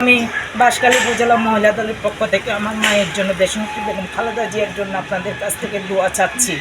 আমি বাঁশখালী উপজেলা মহিলা দলের পক্ষ থেকে আমার মায়ের জন্য দেশমুখী বেগম খালেদা জিয়ার জন্য আপনাদের কাছ থেকে দোয়া চাচ্ছি।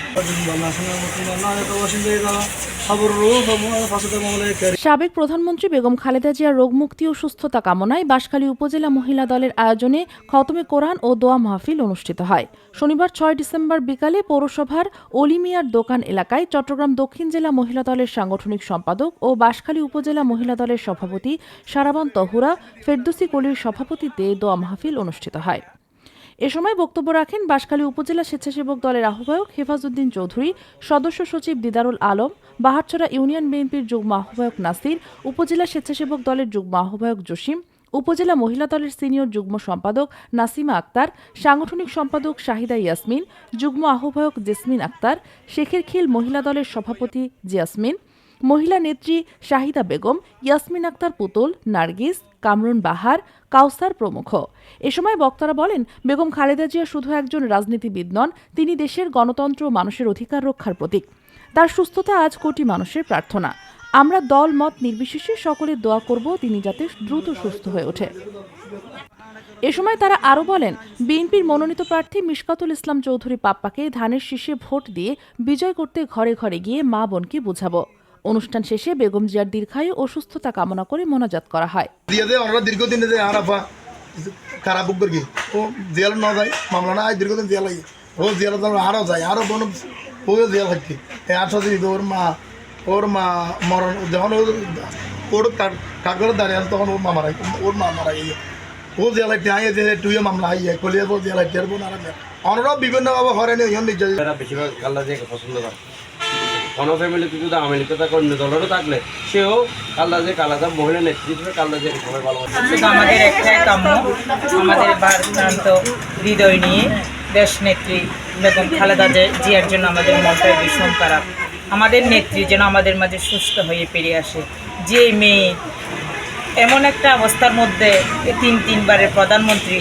সাবেক প্রধানমন্ত্রী বেগম খালেদা জিয়ার রোগমুক্তি ও সুস্থতা কামনায় বাঁশখালী উপজেলা মহিলা দলের আয়োজনে খতমে কোরআন ও দোয়া মাহফিল অনুষ্ঠিত হয়। শনিবার ছয় ডিসেম্বর বিকালে পৌরসভার অলিমিয়ার দোকান এলাকায় চট্টগ্রাম দক্ষিণ জেলা মহিলা দলের সাংগঠনিক সম্পাদক ও বাঁশখালী উপজেলা মহিলা দলের সভাপতি সারাবান তহুরা ফেরদুসি কলির সভাপতিত্বে দোয়া মাহফিল অনুষ্ঠিত হয়। এ সময় বক্তব্য রাখেন বাঁশখালী উপজেলা স্বেচ্ছাসেবক দলের আহ্বায়ক হেফাজউদ্দিন চৌধুরী, সদস্য সচিব দিদারুল আলম বাহারছড়া ইউনিয়ন বিএনপির যুগ্ম আহ্বায়ক নাসির, উপজেলা স্বেচ্ছাসেবক দলের যুগ্ম আহ্বায়ক জসিম, উপজেলা মহিলা দলের সিনিয়র যুগ্ম সম্পাদক নাসিমা আক্তার, সাংগঠনিক সম্পাদক শাহিদা ইয়াসমিন, যুগ্ম আহ্বায়ক জেসমিন আক্তার, শেখের খিল মহিলা দলের সভাপতি জিয়াসমিন মহিলা নেত্রী শাহিদা বেগম, ইয়াসমিন আক্তার পুতুল, নার্গিস, কামরুন বাহার, কাউসার প্রমুখ। এ সময় বক্তারা বলেন, বেগম খালেদা জিয়া শুধু একজন রাজনীতিবিদ নন, তিনি দেশের গণতন্ত্র মানুষের অধিকার রক্ষার প্রতীক। তার সুস্থতা আজ কোটি মানুষের প্রার্থনা। আমরা দল, মত নির্বিশেষে সকলে দোয়া করব, তিনি যাতে দ্রুত সুস্থ হয়ে ওঠে। এ সময় তারা আরও বলেন, বিএনপির মনোনীত প্রার্থী মিশকাতুল ইসলাম চৌধুরী পাপ্পাকে ধানের শীষে ভোট দিয়ে বিজয় করতে ঘরে ঘরে গিয়ে মা বোনকে বুঝাবো। অনুষ্ঠান শেষে বেগম জিয়ার দীর্ঘায়ু ও সুস্থতা কামনা করে মোনাজাত করা হয়। দীর্ঘদিন যে আরাফা খারাপ বুক করি ও জেল না যায় মামলা না আয় দীর্ঘদিন জেল লাগে। ও জেল আরও যায় আরও কোনো ও জেল থাকছে এই আটশো ওর মা ওর মা মরণ যখন ও ওর কাকরে দাঁড়িয়ে আছে তখন ওর মা মারা ওর মা মারা গিয়ে ও জেল একটি আইয়ে যে মামলা আইয়ে কলিয়ে বল জেল একটি আর বোন আর অনরাও বিভিন্নভাবে হরেন ইহন নির্যাতিত বেশিরভাগ কাল্লা জিয়াকে পছন্দ করে। কোনো ফ্যামিলিতে যদি আওয়ামী লীগ থাকা অন্য দলেরও থাকলে, সেও কাল্লা যে কালাদা মহিলা নেতৃত্বে কাল্লা জিয়াকে সবাই শুধু আমাদের একটাই কাম্য, আমাদের ভারপ্রান্ত হৃদয় নিয়ে দেশ নেত্রী বেগম খালেদা জিয়ার জন্য আমাদের মনটা ভীষণ খারাপ আমাদের নেত্রী যেন আমাদের মাঝে সুস্থ হয়ে পেরিয়ে আসে। যে মেয়ে এমন একটা অবস্থার মধ্যে তিন তিনবারের প্রধানমন্ত্রী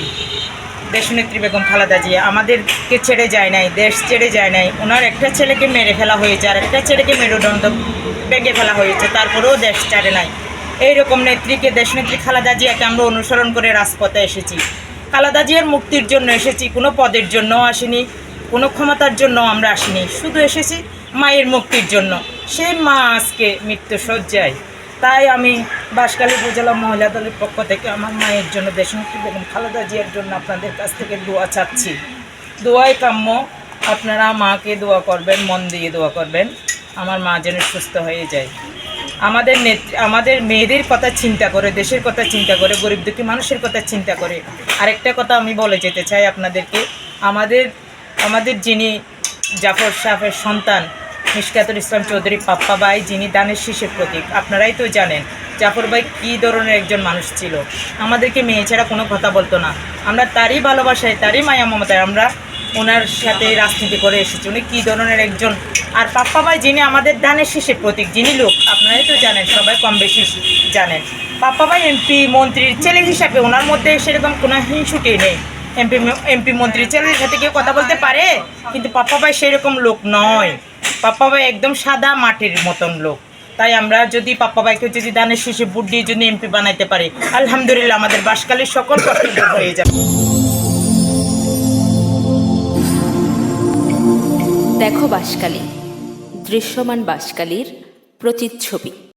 দেশনেত্রী বেগম খালেদা জিয়া, আমাদেরকে ছেড়ে যায় নাই, দেশ ছেড়ে যায় নাই। ওনার একটা ছেলেকে মেরে ফেলা হয়েছে, আর একটা ছেলেকে মেরুদণ্ড বেগে ফেলা হয়েছে, তারপরেও দেশ ছাড়ে নাই। এইরকম নেত্রীকে, দেশনেত্রী খালেদা জিয়াকে আমরা অনুসরণ করে রাজপথে এসেছি। খালেদা জিয়ার মুক্তির জন্য এসেছি, কোনো পদের জন্য আসিনি, কোনো ক্ষমতার জন্য আমরা আসিনি। শুধু এসেছি মায়ের মুক্তির জন্য। সেই মা আজকে মৃত্যু সজ্জায় তাই আমি বাঁশখালী উপজেলা মহিলা দলের পক্ষ থেকে আমার মায়ের জন্য দেশমুখী বেগম খালেদা জিয়ার জন্য আপনাদের কাছ থেকে দোয়া চাচ্ছি। দোয়াই কাম্য। আপনারা মাকে দোয়া করবেন, মন দিয়ে দোয়া করবেন। আমার মা যেন সুস্থ হয়ে যায়। আমাদের নেত্রী আমাদের মেয়েদের কথা চিন্তা করে, দেশের কথা চিন্তা করে, গরিব দুঃখী মানুষের কথা চিন্তা করে। আরেকটা কথা আমি বলে যেতে চাই আপনাদেরকে। আমাদের আমাদের যিনি জাফর সাহেবের সন্তান মিশকাতুল ইসলাম চৌধুরী পাপ্পা ভাই, যিনি দানের শীষের প্রতীক। আপনারাই তো জানেন জাফর ভাই কী ধরনের একজন মানুষ ছিল। আমাদেরকে মেয়ে ছাড়া কোনো কথা বলতো না। আমরা তারই ভালোবাসায়, তারই মায়া মমতায় আমরা ওনার সাথে রাজনীতি করে এসেছি। উনি কী ধরনের একজন? আর পাপ্পা ভাই, যিনি আমাদের দানের শীষের প্রতীক, যিনি লোক, আপনারাই তো জানেন, সবাই কম বেশি জানেন। পাপ্পা ভাই, এমপি মন্ত্রীর ছেলে হিসাবে ওনার মধ্যে সেরকম কোনো হিংসুটি নেই। এমপি এমপি মন্ত্রীর ছেলের সাথে কেউ কথা বলতে পারে, কিন্তু পাপ্পা ভাই সেরকম লোক নয়। পাপ্পা ভাই একদম সাদা মাটির মতন লোক। তাই আমরা যদি পাপ্পা ভাইকে যদি দানের শেষে বুট দিয়ে যদি এমপি বানাইতে পারি, আলহামদুলিল্লাহ আমাদের বাসকালের সকল কষ্ট হয়ে যাবে। দেখো বাসকালী, দৃশ্যমান বাসকালীর প্রতিচ্ছবি।